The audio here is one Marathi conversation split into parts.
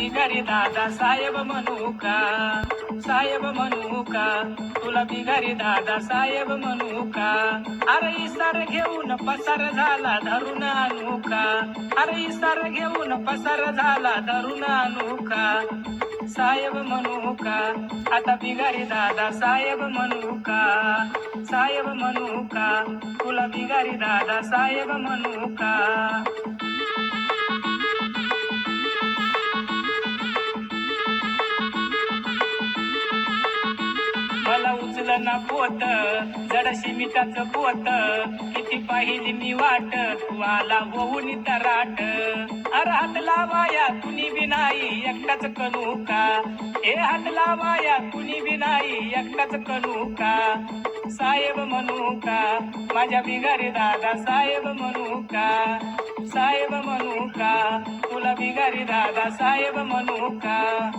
बिगारी दादा साहेब म्हणू का साहेब म्हणू का तुला बिगारी दादा साहेब म्हणू का अरे इसार घेऊन पसार झाला धरून आणू का अरे इसार घेऊन पसार झाला धरून आणू का साहेब म्हणू का आता बिगारी दादा साहेब म्हणू का साहेब म्हणू का तुला बिगारी दादा साहेब म्हणू का मला ना पोत जड शिमिटाचं पोत किती पाहिली मी वाट वाला आला होऊन तराट. अरे हात लावाया कुणी बी नाही एकटाच कनू का? हे हात लावाया कुणी बी नाही एकटाच कनू का? साहेब म्हणू का? माझ्या बिगारी दादा साहेब म्हणू का? साहेब म्हणू का? तुला बिगारी दादा साहेब म्हणू का?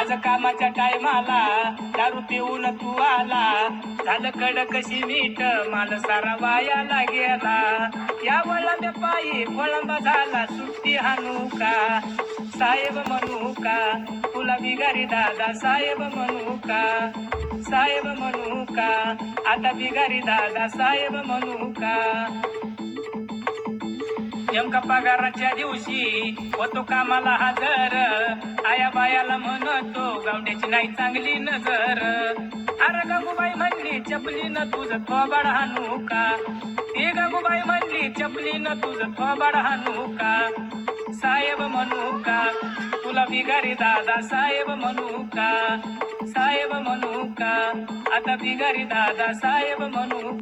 आज कामाच्या टायमाला दारू पिऊन तू आला. झालं कडक कशी मीठ माल सारा वायाला गेला. या वळंब्या पायी वळंबा झाला सुट्टी हानू का? साहेब म्हणू का? तुला बिगारी दादा साहेब म्हणू का? साहेब म्हणू का? आता बिगारी दादा साहेब म्हणू का? नेमका पगाराच्या दिवशी होतो कामाला हजर. आया बायाला म्हणतो गावड्याची नाही चांगली नजर. अरे गंगूबाई म्हणली चपली न तुझं थोबाड हानू का? ते गंगूबाई म्हणली चपली न तुझं थोबाड हानू का? साहेब म्हणू का तुला बिगारी दादा साहेब म्हणू का? साहेब म्हणू का आता बिगारी दादा साहेब म्हणू